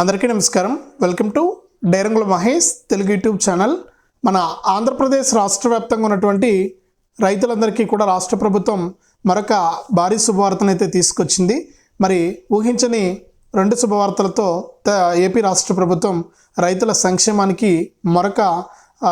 అందరికీ నమస్కారం. Welcome to డైరంగుల మహేష్ తెలుగు యూట్యూబ్ ఛానల్. మన ఆంధ్రప్రదేశ్ రాష్ట్ర వ్యాప్తంగా ఉన్నటువంటి రైతులందరికీ కూడా రాష్ట్ర ప్రభుత్వం మరొక భారీ శుభవార్తనైతే తీసుకొచ్చింది. మరి ఊహించని రెండు శుభవార్తలతో ఏపీ రాష్ట్ర ప్రభుత్వం రైతుల సంక్షేమానికి మరొక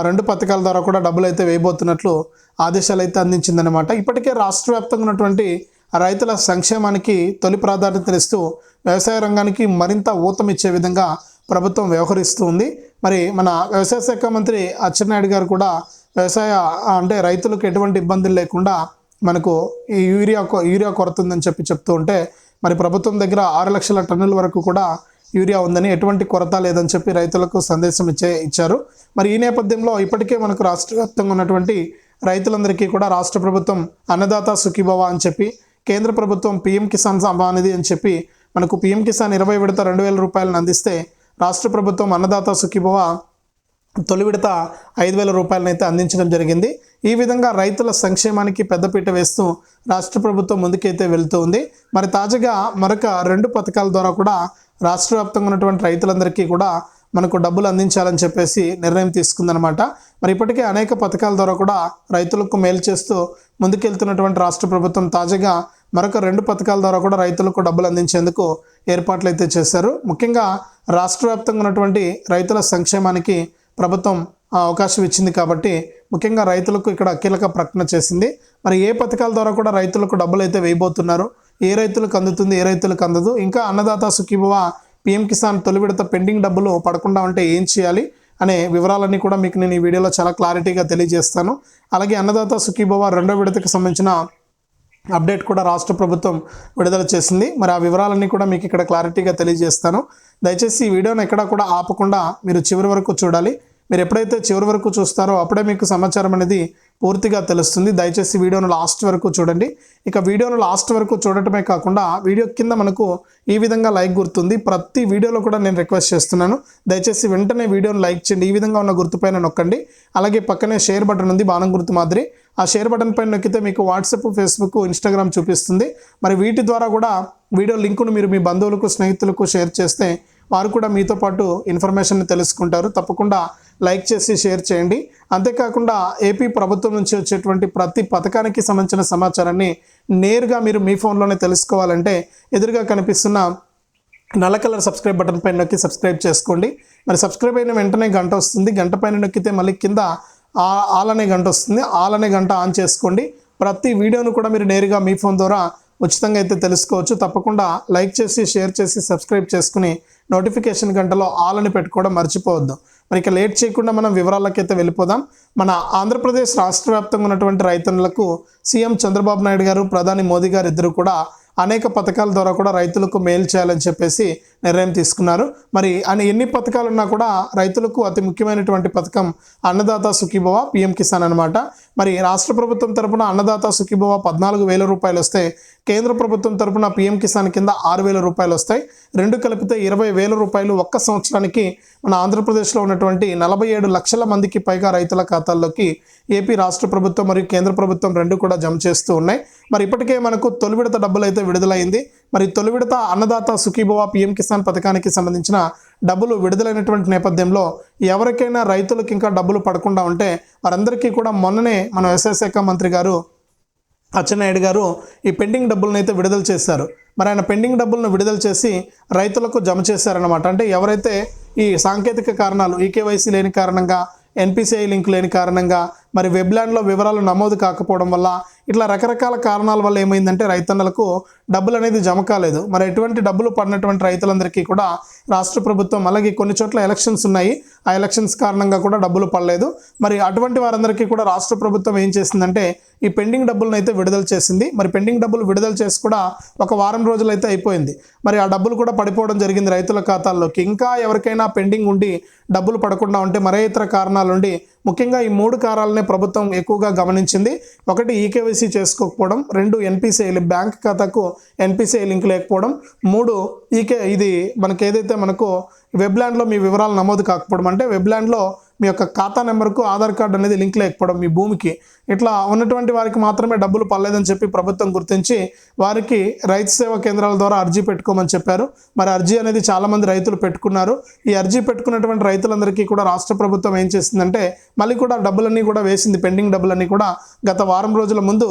రెండు పథకాల ద్వారా కూడా డబ్బులు అయితే వేయబోతున్నట్లు ఆదేశాలు అయితే అందించిందనమాట ఇప్పటికే రాష్ట్ర వ్యాప్తంగా ఉన్నటువంటి రైతుల సంక్షేమానికి తొలి ప్రాధాన్యతనిస్తూ వ్యవసాయ రంగానికి మరింత ఊతమిచ్చే విధంగా ప్రభుత్వం వ్యవహరిస్తుంది మరి మన వ్యవసాయ శాఖ మంత్రి అచ్చెన్నాయుడు గారు కూడా వ్యవసాయ అంటే రైతులకు ఎటువంటి ఇబ్బందులు లేకుండా మనకు ఈ యూరియా కొ- యూరియా కొరత ఉందని చెప్పి చెప్తూ ఉంటే మరి ప్రభుత్వం దగ్గర ఆరు లక్షల టన్నుల వరకు కూడా యూరియా ఉందని ఎటువంటి కొరత లేదని చెప్పి రైతులకు సందేశం ఇచ్చే ఇచ్చారు. మరి ఈ నేపథ్యంలో ఇప్పటికే మనకు రాష్ట్ర వ్యాప్తంగా ఉన్నటువంటి రైతులందరికీ కూడా రాష్ట్ర ప్రభుత్వం అన్నదాత సుఖీభవ అని చెప్పి కేంద్ర ప్రభుత్వం పీఎం కిసాన్ సమ్మాన్ నిధి అని చెప్పి మనకు పీఎం కిసాన్ ఇరవై విడత రెండు వేల రూపాయలను అందిస్తే రాష్ట్ర ప్రభుత్వం అన్నదాత సుఖీభవ తొలి విడత ఐదు వేల రూపాయలను అయితే అందించడం జరిగింది. ఈ విధంగా రైతుల సంక్షేమానికి పెద్దపీట వేస్తూ రాష్ట్ర ప్రభుత్వం ముందుకైతే వెళుతూ ఉంది. మరి తాజాగా మరొక రెండు పథకాల ద్వారా కూడా రాష్ట్ర వ్యాప్తంగా ఉన్నటువంటి రైతులందరికీ కూడా మనకు డబ్బులు అందించాలని చెప్పేసి నిర్ణయం తీసుకుందనమాట మరి ఇప్పటికే అనేక పథకాల ద్వారా కూడా రైతులకు మేలు చేస్తూ ముందుకెళ్తున్నటువంటి రాష్ట్ర ప్రభుత్వం తాజాగా మరొక రెండు పథకాల ద్వారా కూడా రైతులకు డబ్బులు అందించేందుకు ఏర్పాట్లు అయితే చేశారు. ముఖ్యంగా రాష్ట్ర వ్యాప్తంగా ఉన్నటువంటి రైతుల సంక్షేమానికి ప్రభుత్వం అవకాశం ఇచ్చింది కాబట్టి ముఖ్యంగా రైతులకు ఇక్కడ కీలక ప్రకటన చేసింది. మరి ఏ పథకాల ద్వారా కూడా రైతులకు డబ్బులు అయితే వేయబోతున్నారు? ఏ రైతులకు అందుతుంది? ఏ రైతులకు అందదు? ఇంకా అన్నదాత సుఖీభవ పిఎం కిసాన్ తొలి విడత పెండింగ్ డబ్బులు పడకుండా ఉంటే ఏం చేయాలి? అనే వివరాలన్నీ కూడా మీకు నేను ఈ వీడియోలో చాలా క్లారిటీగా తెలియజేస్తాను. అలాగే అన్నదాత సుఖీభవ రెండో విడతకు సంబంధించిన అప్డేట్ కూడా రాష్ట్ర ప్రభుత్వం విడుదల చేసింది. మరి ఆ వివరాలన్నీ కూడా మీకు ఇక్కడ క్లారిటీగా తెలియజేస్తాను. దయచేసి ఈ వీడియోను ఎక్కడా కూడా ఆపకుండా మీరు చివరి వరకు చూడాలి. మీరు ఎప్పుడైతే చివరి వరకు చూస్తారో అప్పుడే మీకు సమాచారం అనేది పూర్తిగా తెలుస్తుంది. దయచేసి వీడియోను లాస్ట్ వరకు చూడండి. ఇక వీడియోను లాస్ట్ వరకు చూడటమే కాకుండా వీడియో కింద మనకు ఈ విధంగా లైక్ గుర్తుంది. ప్రతి వీడియోలో కూడా నేను రిక్వెస్ట్ చేస్తున్నాను. దయచేసి వెంటనే వీడియోను లైక్ చేయండి. ఈ విధంగా ఉన్న గుర్తుపైన నొక్కండి. అలాగే పక్కనే షేర్ బటన్ ఉంది. బాణం గుర్తు మాదిరి. ఆ షేర్ బటన్ పైన నొక్కితే మీకు వాట్సాప్ ఫేస్బుక్ ఇన్స్టాగ్రామ్ చూపిస్తుంది. మరి వీటి ద్వారా కూడా వీడియో లింకును మీరు మీ బంధువులకు స్నేహితులకు షేర్ చేస్తే వారు కూడా మీతో పాటు ఇన్ఫర్మేషన్ తెలుసుకుంటారు. తప్పకుండా లైక్ చేసి షేర్ చేయండి. అంతేకాకుండా ఏపీ ప్రభుత్వం నుంచి వచ్చేటువంటి ప్రతి పథకానికి సంబంధించిన సమాచారాన్ని నేరుగా మీరు మీ ఫోన్లోనే తెలుసుకోవాలంటే ఎదురుగా కనిపిస్తున్న నల్ల కలర్ సబ్స్క్రైబ్ బటన్ పైన నొక్కి సబ్స్క్రైబ్ చేసుకోండి. మరి సబ్స్క్రైబ్ అయిన వెంటనే గంట వస్తుంది. గంట పైన నొక్కితే మళ్ళీ కింద ఆలనే ఆల్ అనే గంట వస్తుంది. ఆల్ అనే గంట ఆన్ చేసుకోండి. ప్రతి వీడియోను కూడా మీరు నేరుగా మీ ఫోన్ ద్వారా ఉచితంగా అయితే తెలుసుకోవచ్చు. తప్పకుండా లైక్ చేసి షేర్ చేసి సబ్స్క్రైబ్ చేసుకుని నోటిఫికేషన్ గంటలో ఆల్ అని పెట్టుకోవడం మర్చిపోవద్దు. మరి ఇక లేట్ చేయకుండా మనం వివరాలకైతే వెళ్ళిపోదాం. మన ఆంధ్రప్రదేశ్ రాష్ట్ర వ్యాప్తంగా ఉన్నటువంటి రైతన్నులకు సీఎం చంద్రబాబు నాయుడు గారు ప్రధాని మోదీ గారు ఇద్దరు కూడా అనేక పథకాల ద్వారా కూడా రైతులకు మేలు చేయాలని చెప్పేసి నిర్ణయం తీసుకున్నారు. మరి అని ఎన్ని పథకాలు ఉన్నా కూడా రైతులకు అతి ముఖ్యమైనటువంటి పథకం అన్నదాత సుఖీభవ పిఎం కిసాన్ అనమాట మరి రాష్ట్ర ప్రభుత్వం తరపున అన్నదాత సుఖీభవ పద్నాలుగు వేల రూపాయలు వస్తే కేంద్ర ప్రభుత్వం తరపున పిఎం కిసాన్ కింద ఆరు వేల రూపాయలు వస్తాయి. రెండు కలిపితే ఇరవై వేల రూపాయలు ఒక్క సంవత్సరానికి మన ఆంధ్రప్రదేశ్లో ఉన్నటువంటి నలభై ఏడు లక్షల మందికి పైగా రైతుల ఖాతాల్లోకి ఏపీ రాష్ట్ర ప్రభుత్వం మరియు కేంద్ర ప్రభుత్వం రెండు కూడా జమ చేస్తూ ఉన్నాయి. మరి ఇప్పటికే మనకు తొలి విడత డబ్బులు అయితే విడుదలైంది. మరి తొలి విడత అన్నదాత సుఖీభవ పిఎం కిసాన్ పథకానికి సంబంధించిన డబ్బులు విడుదలైనటువంటి నేపథ్యంలో ఎవరికైనా రైతులకు ఇంకా డబ్బులు పడకుండా ఉంటే వారందరికీ కూడా మొన్ననే మన వ్యవసాయ శాఖ మంత్రి గారు అచ్చెన్నాయుడు గారు ఈ పెండింగ్ డబ్బులను అయితే విడుదల చేశారు. మరి ఆయన పెండింగ్ డబ్బులను విడుదల చేసి రైతులకు జమ చేశారనమాట అంటే ఎవరైతే ఈ సాంకేతిక కారణాలు ఈకేవైసీ లేని కారణంగా ఎన్పిసిఐ లింక్ లేని కారణంగా మరి వెబ్లాండ్లో వివరాలు నమోదు కాకపోవడం వల్ల ఇట్లా రకరకాల కారణాల వల్ల ఏమైందంటే రైతన్నలకు డబ్బులు అనేది జమ కాలేదు. మరి ఎటువంటి డబ్బులు పడినటువంటి రైతులందరికీ కూడా రాష్ట్ర ప్రభుత్వం అలాగే కొన్ని చోట్ల ఎలక్షన్స్ ఉన్నాయి. ఆ ఎలక్షన్స్ కారణంగా కూడా డబ్బులు పడలేదు. మరి అటువంటి వారందరికీ కూడా రాష్ట్ర ప్రభుత్వం ఏం చేసిందంటే ఈ పెండింగ్ డబ్బులను అయితే విడుదల చేసింది. మరి పెండింగ్ డబ్బులు విడుదల చేసి కూడా ఒక వారం రోజులు అయితే అయిపోయింది. మరి ఆ డబ్బులు కూడా పడిపోవడం జరిగింది రైతుల ఖాతాల్లోకి. ఇంకా ఎవరికైనా పెండింగ్ ఉండి డబ్బులు పడకుండా ఉంటే మరే ఇతర కారణాలుండి ముఖ్యంగా ఈ మూడు కారాలనే ప్రభుత్వం ఎక్కువగా గమనించింది. ఒకటి ఈకేవైసీ చేసుకోకపోవడం రెండు ఎన్పిసిఐలు బ్యాంక్ ఖాతాకు ఎన్పిసిఐ లింక్ లేకపోవడం మూడు ఈకే ఇది మనకి ఏదైతే మనకు వెబ్లాండ్లో మీ వివరాలు నమోదు కాకపోవడం. అంటే వెబ్లాండ్లో మీ యొక్క ఖాతా నెంబర్కు ఆధార్ కార్డు అనేది లింక్ లేకపోవడం మీ భూమికి. ఇట్లా ఉన్నటువంటి వారికి మాత్రమే డబ్బులు పడలేదని చెప్పి ప్రభుత్వం గుర్తించి వారికి రైతు సేవా కేంద్రాల ద్వారా అర్జీ పెట్టుకోమని చెప్పారు. మరి అర్జీ అనేది చాలామంది రైతులు పెట్టుకున్నారు. ఈ అర్జీ పెట్టుకున్నటువంటి రైతులందరికీ కూడా రాష్ట్ర ప్రభుత్వం ఏం చేసిందంటే మళ్ళీ కూడా డబ్బులన్నీ కూడా వేసింది పెండింగ్ డబ్బులన్నీ కూడా గత వారం రోజుల ముందు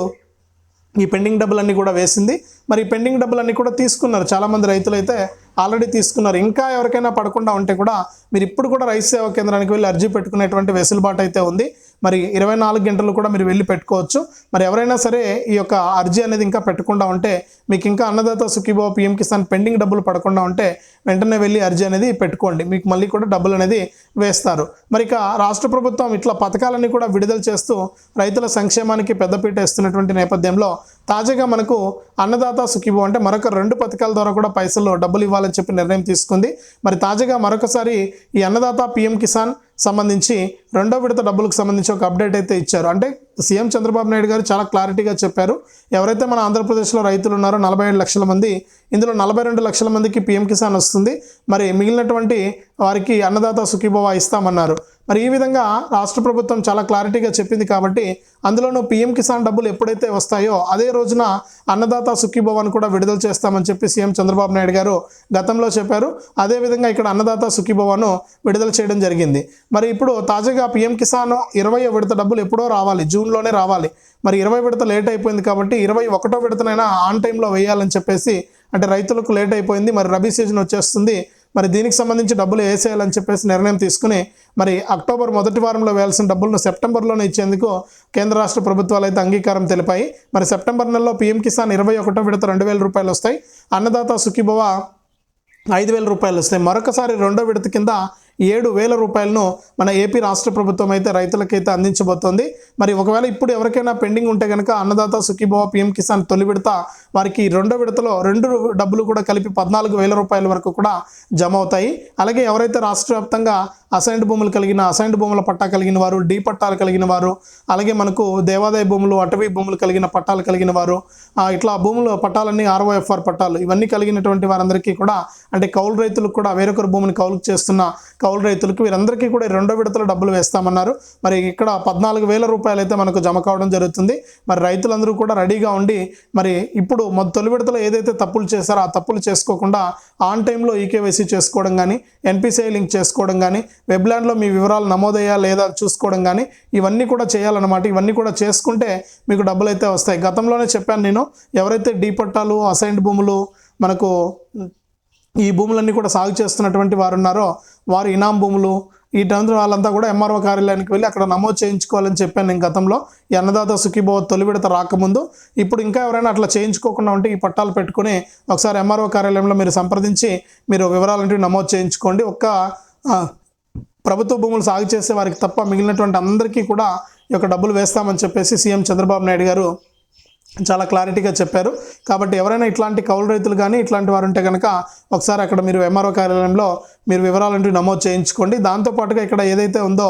ఈ పెండింగ్ డబ్బులన్నీ కూడా వేసింది. మరి పెండింగ్ డబ్బులన్నీ కూడా తీసుకున్నారు. చాలామంది రైతులు అయితే ఆల్రెడీ తీసుకున్నారు. ఇంకా ఎవరికైనా పడకుండా ఉంటే కూడా మీరు ఇప్పుడు కూడా రైతు సేవా కేంద్రానికి వెళ్ళి అర్జీ పెట్టుకునేటువంటి వెసులుబాటు అయితే ఉంది. మరి ఇరవై నాలుగు గంటలు కూడా మీరు వెళ్ళి పెట్టుకోవచ్చు. మరి ఎవరైనా సరే ఈ యొక్క అర్జీ అనేది ఇంకా పెట్టకుండా ఉంటే మీకు ఇంకా అన్నదాత సుఖీబాబు పిఎం కిసాన్ పెండింగ్ డబ్బులు పడకుండా ఉంటే వెంటనే వెళ్ళి అర్జీ అనేది పెట్టుకోండి. మీకు మళ్ళీ కూడా డబ్బులు అనేది వేస్తారు. మరి ఇక రాష్ట్ర ప్రభుత్వం ఇట్లా పథకాలన్నీ కూడా విడుదల చేస్తూ రైతుల సంక్షేమానికి పెద్దపీట వేస్తున్నటువంటి నేపథ్యంలో తాజాగా మనకు అన్నదాత సుఖీభో అంటే మరొక రెండు పథకాల ద్వారా కూడా పైసలు డబ్బులు ఇవ్వాలని చెప్పి నిర్ణయం తీసుకుంది. మరి తాజాగా మరొకసారి ఈ అన్నదాత పిఎం కిసాన్ సంబంధించి రెండో విడత డబ్బులకు సంబంధించి ఒక అప్డేట్ అయితే ఇచ్చారు. అంటే సీఎం చంద్రబాబు నాయుడు గారు చాలా క్లారిటీగా చెప్పారు. ఎవరైతే మన ఆంధ్రప్రదేశ్లో రైతులు ఉన్నారో నలభై ఏడు లక్షల మంది ఇందులో నలభై రెండు లక్షల మందికి పీఎం కిసాన్ వస్తుంది. మరి మిగిలినటువంటి వారికి అన్నదాత సుఖీభవ ఇస్తామన్నారు. మరి ఈ విధంగా రాష్ట్ర ప్రభుత్వం చాలా క్లారిటీగా చెప్పింది కాబట్టి అందులోనూ పీఎం కిసాన్ డబ్బులు ఎప్పుడైతే వస్తాయో అదే రోజున అన్నదాత సుఖీభవన్ కూడా విడుదల చేస్తామని చెప్పి సీఎం చంద్రబాబు నాయుడు గారు గతంలో చెప్పారు. అదేవిధంగా ఇక్కడ అన్నదాత సుఖీభవన్ విడుదల చేయడం జరిగింది. మరి ఇప్పుడు తాజాగా పీఎం కిసాన్ ఇరవై విడత డబ్బులు ఎప్పుడో రావాలి జూన్లోనే రావాలి. మరి ఇరవై విడత లేట్ అయిపోయింది కాబట్టి ఇరవై ఒకటో విడతనైనా ఆన్ టైంలో వేయాలని చెప్పేసి అంటే రైతులకు లేట్ అయిపోయింది. మరి రబీ సీజన్ వచ్చేస్తుంది. మరి దీనికి సంబంధించి డబ్బులు వేసేయాలని చెప్పేసి నిర్ణయం తీసుకుని మరి అక్టోబర్ మొదటి వారంలో వేయాల్సిన డబ్బులను సెప్టెంబర్లోనే ఇచ్చేందుకు కేంద్ర రాష్ట్ర ప్రభుత్వాలు అయితే అంగీకారం తెలిపాయి. మరి సెప్టెంబర్ నెలలో పీఎం కిసాన్ ఇరవై ఒకటో విడత రెండు వేల రూపాయలు వస్తాయి. అన్నదాత సుఖీభవ ఐదు వేల రూపాయలు వస్తాయి. మరొకసారి రెండో విడత కింద ఏడు వేల రూపాయలను మన ఏపీ రాష్ట్ర ప్రభుత్వం అయితే రైతులకైతే అందించబోతోంది. మరి ఒకవేళ ఇప్పుడు ఎవరికైనా పెండింగ్ ఉంటే కనుక అన్నదాత సుఖీభవ పిఎం కిసాన్ తొలి విడత వారికి రెండో విడతలో రెండు డబ్బులు కూడా కలిపి పద్నాలుగు వేల రూపాయల వరకు కూడా జమ అవుతాయి. అలాగే ఎవరైతే రాష్ట్ర వ్యాప్తంగా అసైన్డ్ భూములు కలిగిన అసైన్డ్ భూముల పట్టా కలిగిన వారు డీ పట్టాలు కలిగిన వారు అలాగే మనకు దేవాదాయ భూములు అటవీ భూములు కలిగిన పట్టాలు కలిగిన వారు ఇట్లా భూములు పట్టాలన్నీ ఆర్ఓఎఫ్ఆర్ పట్టాలు ఇవన్నీ కలిగినటువంటి వారందరికీ కూడా అంటే కౌలు రైతులకు కూడా వేరొకరు భూమిని కౌలుకు చేస్తున్న కౌలు రైతులకు వీరందరికీ కూడా రెండో విడతలో డబ్బులు వేస్తామన్నారు. మరి ఇక్కడ పద్నాలుగు వేల రూపాయలు అయితే మనకు జమ కావడం జరుగుతుంది. మరి రైతులందరూ కూడా రెడీగా ఉండి మరి ఇప్పుడు మొదటి తొలి విడతలో ఏదైతే తప్పులు చేశారో ఆ తప్పులు చేసుకోకుండా ఆన్ టైంలో ఈకేవైసీ చేసుకోవడం కానీ ఎన్పిసిఐ లింక్ చేసుకోవడం కానీ వెబ్లాండ్లో మీ వివరాలు నమోదయ్యా లేదా చూసుకోవడం కానీ ఇవన్నీ కూడా చేయాలన్నమాట. ఇవన్నీ కూడా చేసుకుంటే మీకు డబ్బులు అయితే వస్తాయి. గతంలోనే చెప్పాను నేను ఎవరైతే డీ పట్టాలు అసైన్డ్ భూములు మనకు ఈ భూములన్నీ కూడా సాగు చేస్తున్నటువంటి వారు ఉన్నారో వారు ఇనాం భూములు ఈ వాళ్ళంతా కూడా ఎంఆర్ఓ కార్యాలయానికి వెళ్ళి అక్కడ నమోదు చేయించుకోవాలని చెప్పాను నేను గతంలో. అన్నదాత సుఖీభవ తొలి విడత రాకముందు. ఇప్పుడు ఇంకా ఎవరైనా అట్లా చేయించుకోకుండా ఉంటే ఈ పట్టాలు పెట్టుకుని ఒకసారి ఎంఆర్ఓ కార్యాలయంలో మీరు సంప్రదించి మీరు వివరాలంటివి నమోదు చేయించుకోండి. ఒక్క ప్రభుత్వ భూములు సాగు చేసే వారికి తప్ప మిగిలినటువంటి అందరికీ కూడా ఈ యొక్క డబ్బులు వేస్తామని చెప్పేసి సీఎం చంద్రబాబు నాయుడు గారు చాలా క్లారిటీగా చెప్పారు. కాబట్టి ఎవరైనా ఇట్లాంటి కౌలు రైతులు కానీ ఇట్లాంటి వారు ఉంటే కనుక ఒకసారి అక్కడ మీరు ఎంఆర్ఓ కార్యాలయంలో మీరు వివరాలంటూ నమోదు చేయించుకోండి. దాంతోపాటుగా ఇక్కడ ఏదైతే ఉందో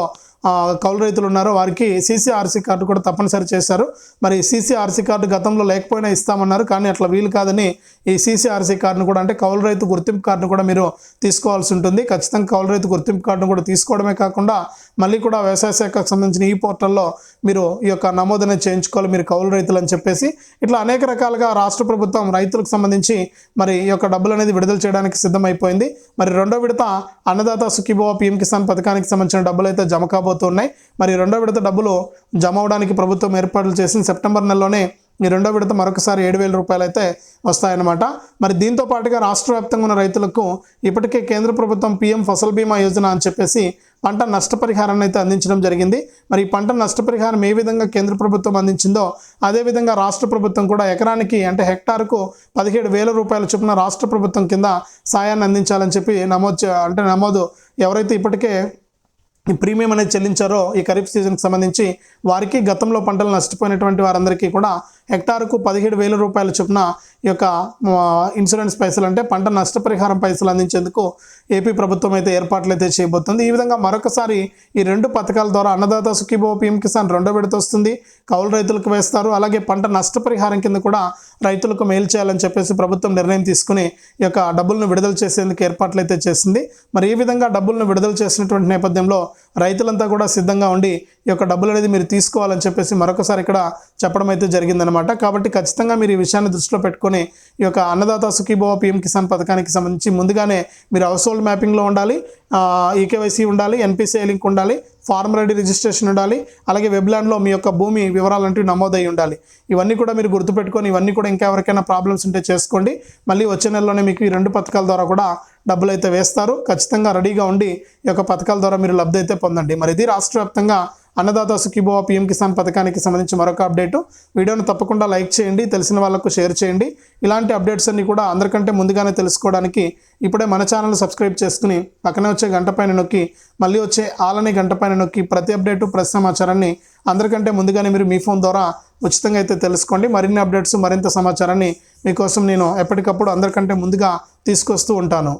కౌలు రైతులు ఉన్నారో వారికి సీసీఆర్సీ కార్డు కూడా తప్పనిసరి చేశారు. మరి సీసీఆర్సీ కార్డు గతంలో లేకపోయినా ఇస్తామన్నారు కానీ అట్లా వీలు కాదని ఈ సీసీఆర్సీ కార్డును కూడా అంటే కౌలు రైతు గుర్తింపు కార్డును కూడా మీరు తీసుకోవాల్సి ఉంటుంది. ఖచ్చితంగా కౌలు రైతు గుర్తింపు కార్డును కూడా తీసుకోవడమే కాకుండా మళ్ళీ కూడా వ్యవసాయ శాఖకు సంబంధించిన ఈ పోర్టల్లో మీరు ఈ యొక్క నమోదు చేయించుకోవాలి మీరు కౌలు రైతులు అని చెప్పేసి. ఇట్లా అనేక రకాలుగా రాష్ట్ర ప్రభుత్వం రైతులకు సంబంధించి మరి ఈ యొక్క డబ్బులు అనేది విడుదల చేయడానికి సిద్ధమైపోయింది. మరి రెండో విడత అన్నదాత సుఖీభవ పీఎం కిసాన్ పథకానికి సంబంధించిన డబ్బులు అయితే జమ కాబోతున్నాయి మరి రెండో విడత డబ్బులు జమ అవడానికి ప్రభుత్వం ఏర్పాట్లు చేసిన సెప్టెంబర్ నెలలోనే. ఈ రెండో విడత మరొకసారి ఏడు వేల రూపాయలు అయితే వస్తాయన్నమాట. మరి దీంతో పాటుగా రాష్ట్ర వ్యాప్తంగా ఉన్న రైతులకు ఇప్పటికే కేంద్ర ప్రభుత్వం పీఎం ఫసల్ బీమా యోజన అని చెప్పేసి పంట నష్టపరిహారాన్ని అయితే అందించడం జరిగింది. మరి ఈ పంట నష్టపరిహారం ఏ విధంగా కేంద్ర ప్రభుత్వం అందించిందో అదేవిధంగా రాష్ట్ర ప్రభుత్వం కూడా ఎకరానికి అంటే హెక్టార్కు పదిహేడు వేల రూపాయల చొప్పున రాష్ట్ర ప్రభుత్వం కింద సాయాన్ని అందించాలని చెప్పి నమోదు అంటే నమోదు ఎవరైతే ఇప్పటికే ప్రీమియం అనేది చెల్లించారో ఈ ఖరీఫ్ సీజన్కి సంబంధించి వారికి గతంలో పంటలు నష్టపోయినటువంటి వారందరికీ కూడా హెక్టార్కు పదిహేడు వేల రూపాయల చొప్పున ఈ యొక్క ఇన్సూరెన్స్ పైసలు అంటే పంట నష్టపరిహారం పైసలు అందించేందుకు ఏపీ ప్రభుత్వం అయితే ఏర్పాట్లు అయితే చేయబోతుంది. ఈ విధంగా మరొకసారి ఈ రెండు పథకాల ద్వారా అన్నదాత సుఖీభో పీఎం కిసాన్ రెండో విడత వస్తుంది. కౌలు రైతులకు వేస్తారు. అలాగే పంట నష్టపరిహారం కింద కూడా రైతులకు మేలు చేయాలని చెప్పేసి ప్రభుత్వం నిర్ణయం తీసుకుని ఈ యొక్క డబ్బులను విడుదల చేసేందుకు ఏర్పాట్లు అయితే చేసింది మరి ఈ విధంగా డబ్బులను విడుదల చేసినటువంటి నేపథ్యంలో రైతులంతా కూడా సిద్ధంగా ఉండి ఈ యొక్క డబ్బులు అనేది మీరు తీసుకోవాలని చెప్పేసి మరొకసారి ఇక్కడ చెప్పడం అయితే జరిగిందనమాట కాబట్టి ఖచ్చితంగా మీరు ఈ విషయాన్ని దృష్టిలో పెట్టుకొని ఈ యొక్క అన్నదాత సుఖీభవ పిఎం కిసాన్ పథకానికి సంబంధించి ముందుగానే మీరు హౌస్ హోల్డ్ మ్యాపింగ్లో ఉండాలి ఈకేవైసీ ఉండాలి ఎన్పిసిఐ లింక్ ఉండాలి ఫార్మ్ రెడీ రిజిస్ట్రేషన్ ఉండాలి. అలాగే వెబ్లాండ్లో మీ యొక్క భూమి వివరాలంటూ నమోదై ఉండాలి. ఇవన్నీ కూడా మీరు గుర్తుపెట్టుకొని ఇవన్నీ కూడా ఇంకా ఎవరికైనా ప్రాబ్లమ్స్ ఉంటే చేసుకోండి. మళ్ళీ వచ్చే నెలలోనే మీకు ఈ రెండు పథకాల ద్వారా కూడా డబ్బులు అయితే వేస్తారు. ఖచ్చితంగా రెడీగా ఉండి ఈ యొక్క పథకాల ద్వారా మీరు లబ్ధి అయితే పొందండి. మరి ఇది రాష్ట్ర వ్యాప్తంగా అన్నదాత సుఖీభవ పిఎం కిసాన్ పథకానికి సంబంధించి మరొక అప్డేటు. వీడియోను తప్పకుండా లైక్ చేయండి తెలిసిన వాళ్ళకు షేర్ చేయండి. ఇలాంటి అప్డేట్స్ అన్ని కూడా అందరికంటే ముందుగానే తెలుసుకోవడానికి ఇప్పుడే మన ఛానల్ సబ్స్క్రైబ్ చేసుకుని పక్కనే వచ్చే గంట పైన నొక్కి మళ్ళీ వచ్చే ఆలనే గంట పైన నొక్కి ప్రతి అప్డేటు ప్రతి సమాచారాన్ని అందరికంటే ముందుగానే మీరు మీ ఫోన్ ద్వారా ఉచితంగా అయితే తెలుసుకోండి. మరిన్ని అప్డేట్స్ మరింత సమాచారాన్ని మీకోసం నేను ఎప్పటికప్పుడు అందరికంటే ముందుగా తీసుకొస్తూ ఉంటాను.